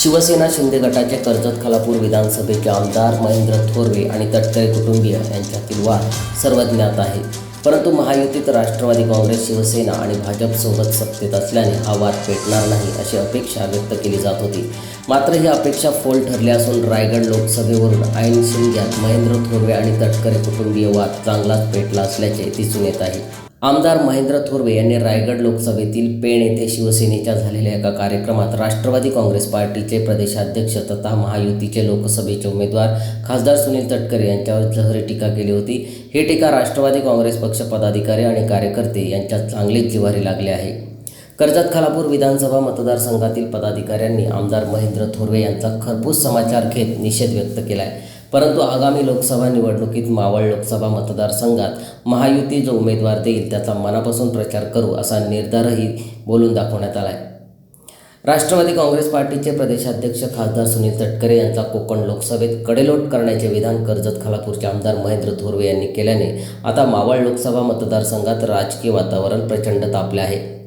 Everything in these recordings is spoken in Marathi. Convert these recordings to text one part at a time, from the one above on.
शिवसेना शिंदे गटाचे कर्जत खालापूर विधानसभेचे आमदार महेंद्र थोरवे आणि तटकरे कुटुंबीय यांच्यातील वाद सर्वज्ञात आहे. परंतु महायुतीत राष्ट्रवादी काँग्रेस शिवसेना आणि भाजपसोबत सत्तेत असल्याने हा वाद पेटणार नाही अशी अपेक्षा व्यक्त केली जात होती. मात्र ही अपेक्षा फोल ठरली असून रायगड लोकसभेवरून ऐन शिमग्यात महेंद्र थोरवे आणि तटकरे कुटुंबीय वाद चांगलाच पेटला असल्याचे दिसून येत आहे. आमदार महेंद्र थोरवे यांनी रायगड लोकसभेतील पेण येथे शिवसेनेच्या झालेल्या एका कार्यक्रमात राष्ट्रवादी काँग्रेस पार्टीचे प्रदेशाध्यक्ष तथा महायुतीचे लोकसभेचे उमेदवार खासदार सुनील तटकरे यांच्यावर जहरी टीका केली होती. ही टीका राष्ट्रवादी काँग्रेस पक्ष पदाधिकारी आणि कार्यकर्ते यांच्यात चांगलीच जिवारी लागली आहे. कर्जत खालापूर विधानसभा मतदारसंघातील पदाधिकाऱ्यांनी आमदार महेंद्र थोरवे यांचा खरपूस समाचार घेत निषेध व्यक्त केला आहे परंतु आगामी लोकसभा निवडणुकीत मावळ लोकसभा मतदारसंघात महायुती जो उमेदवार देईल त्याचा मनापासून प्रचार करू असा निर्धारही बोलून दाखवण्यात आला आहे राष्ट्रवादी काँग्रेस पार्टीचे प्रदेशाध्यक्ष खासदार सुनील तटकरे यांचा कोकण लोकसभेत कडेलोट करण्याचे विधान कर्जत खालापूरचे आमदार महेंद्र थोरवे यांनी केल्याने आता मावळ लोकसभा मतदारसंघात राजकीय वातावरण प्रचंड तापले आहे.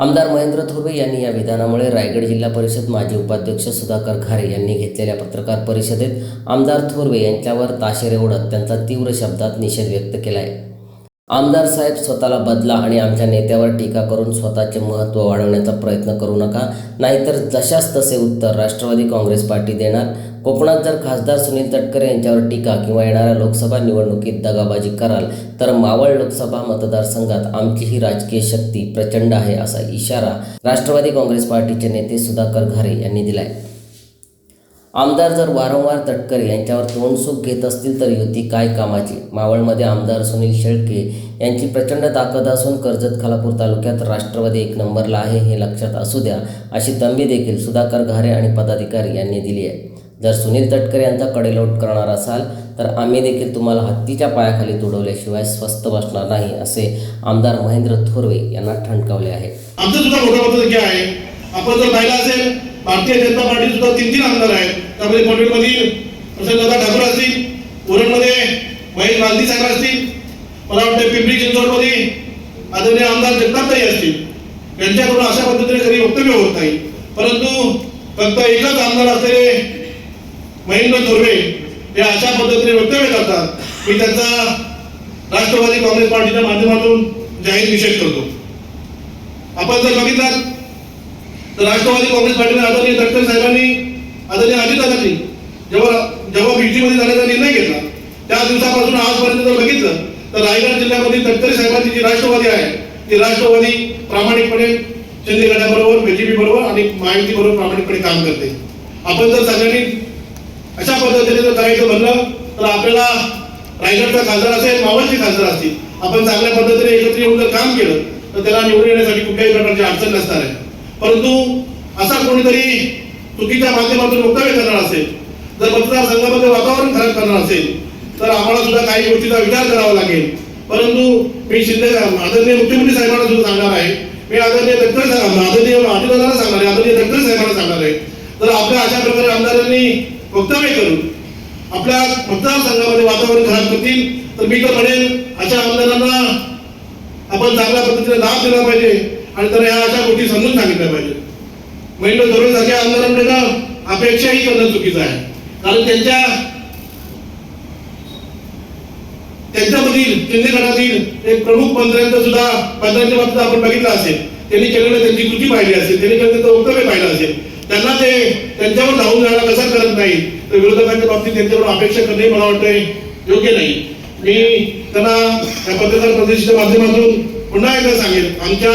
आमदार महेंद्र थोरवे यांनी या विधानामुळे रायगड जिल्हा परिषद माजी उपाध्यक्ष सुधाकर खारे यांनी घेतलेल्या पत्रकार परिषदेत आमदार थोरवे यांच्यावर ताशेरे ओढत त्यांचा तीव्र शब्दात निषेध व्यक्त केला आहे आमदार साहेब स्वतःला बदला आणि आमच्या नेत्यावर टीका करून स्वतःचे महत्त्व वाढवण्याचा प्रयत्न करू नका नाहीतर जशास तसे उत्तर राष्ट्रवादी काँग्रेस पार्टी देणार कोकणात जर खासदार सुनील तटकरे यांच्यावर टीका किंवा येणाऱ्या लोकसभा निवडणुकीत दगाबाजी कराल तर मावळ लोकसभा मतदारसंघात आमची ही राजकीय शक्ती प्रचंड आहे असा इशारा राष्ट्रवादी काँग्रेस पार्टीचे नेते सुधाकर घारे यांनी दिला आहे आमदार जर वारंवार तटकरे यांच्यावर तोंडसुख घेत असतील तर युती काय कामाची? मावळमध्ये आमदार सुनील शेळके यांची प्रचंड ताकद असून कर्जत खालापूर तालुक्यात राष्ट्रवादी एक नंबरला आहे हे लक्षात असू द्या अशी तंबी देखील सुधाकर घारे आणि पदाधिकारी यांनी दिली आहे. जर सुनील तटकरे यांचा कडेलोट करणार असाल तर आम्ही देखील तुम्हाला हत्तीच्या पायाखाली तुडवल्याशिवाय स्वस्थ बसणार नाही असे आमदार महेंद्र थोरवे यांना ठणकावले आहे. आमचं सुद्धा मोठं मतदार काय आहे. आपण जर पाहिलं असेल भारतीय जनता पार्टी सुद्धा तीन तीन आमदार आहेत. त्यामध्ये पनवेलमधील प्रसन्नदा ठाकूर असतील उरणमध्ये महेश गांधी साहेब असतील मला वाटतं पिंपरी चिंचवडमध्ये आदरणीय आमदार जगतापताई असतील. यांच्याकडून अशा पद्धतीने कधी वक्तव्य होत नाही. परंतु फक्त एकच आमदार असलेले महेंद्र थोरवे हे अशा पद्धतीने वक्तव्य करतात. मी त्यांचा राष्ट्रवादी काँग्रेस पार्टीच्या माध्यमातून जाहीर निषेध करतो. आपण जर बघितलात तर राष्ट्रवादी काँग्रेस पार्टीने आदरणीय डॉक्टर साहेबांनी आदरणीय अजितदादांनी जेव्हा जेव्हा बीटीमध्ये जाण्याचा निर्णय घेतला त्या दिवसापासून आजपर्यंत जर बघितलं तर रायगड जिल्ह्यामध्ये तटकरे साहेबांची जी राष्ट्रवादी आहे ती राष्ट्रवादी प्रामाणिकपणे शिंदे गटाबरोबर बीजेपी बरोबर आणि महायुती बरोबर प्रामाणिकपणे काम करते. आपण जर सगळ्यांनी अशा पद्धतीने जर करायचं म्हणलं तर आपल्याला रायगडचा खासदार असेल मावळचे खासदार असतील. आपण चांगल्या पद्धतीने एकत्र येऊन जर काम केलं तर त्याला निवडून येण्यासाठी कुठल्याही प्रकारची अडचण नसणार आहे. परंतु असा कोणीतरी चुकीच्या माध्यमातून वक्तव्य करणार असेल जर मतदारसंघामध्ये वातावरण खराब करणार असेल तर आम्हाला सुद्धा काही गोष्टीचा विचार करावा लागेल. परंतु मी शिंदे आदरणीय मुख्यमंत्री साहेबांना सुद्धा सांगणार आहे. मी आदरणीय डॉक्टर साहेब आदरणीय अजितदादांना सांगणार आहे आदरणीय डॉक्टर साहेबांना सांगणार आहे. तर आपल्या अशा प्रकारे आमदारांनी वक्तव्य करून आपल्या मतदारसंघामध्ये वातावरण खराब करतील तर मी तर म्हणेन अशा आमदारांना आपण चांगल्या पद्धतीने लाभ दिला पाहिजे आणि तर ह्या अशा गोष्टी समजून सांगितल्या पाहिजे. महिला धोरण सारख्या आमदारांकडे ना अपेक्षाही करणं चुकीचं आहे. कारण त्यांच्या त्यांच्यामधील शिंदे गटातील एक प्रमुख मंत्र्यांचं सुद्धा मंत्र्यांच्या बाबतीत आपण बघितलं असेल. त्यांनी केलेलं त्यांची कृती पाहिली असेल. त्यांनी केलेलं त्यांचं वक्तव्य पाहिलं असेल. त्यांना ते त्यांच्यावर धावून जायला कसा करत नाही? तर विरोधकांच्या बाबतीत त्यांच्यावर अपेक्षा करणे मला वाटतंय योग्य नाही. मी त्यांना या पत्रकार प्रदेशाच्या माध्यमातून पुन्हा एकदा सांगेल आमच्या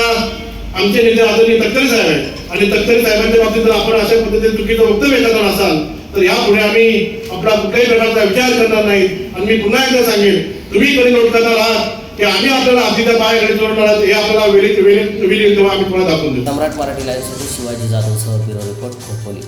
आमचे नेते आदरणीय तटकरे साहेब आहेत. आणि तटकरे साहेबांच्या बाबतीत जर आपण अशा पद्धतीने चुकीचं वक्तव्य करणार असाल तर यापुढे आम्ही आपला कुठल्याही प्रकारचा विचार करणार नाही आणि मी पुन्हा एकदा सांगेन तुम्ही कधी नोट करणार आहात? की आम्ही आपल्याला आधीच्या पायाकडे जोड आहात हे आपल्याला वेळेत वेळेत वेळेत आम्ही तुम्हाला दाखवून देऊ. सम्राट मराठी लाईव्हसाठी शिवाजी जाधव सह ब्युरो रिपोर्ट खोपोली.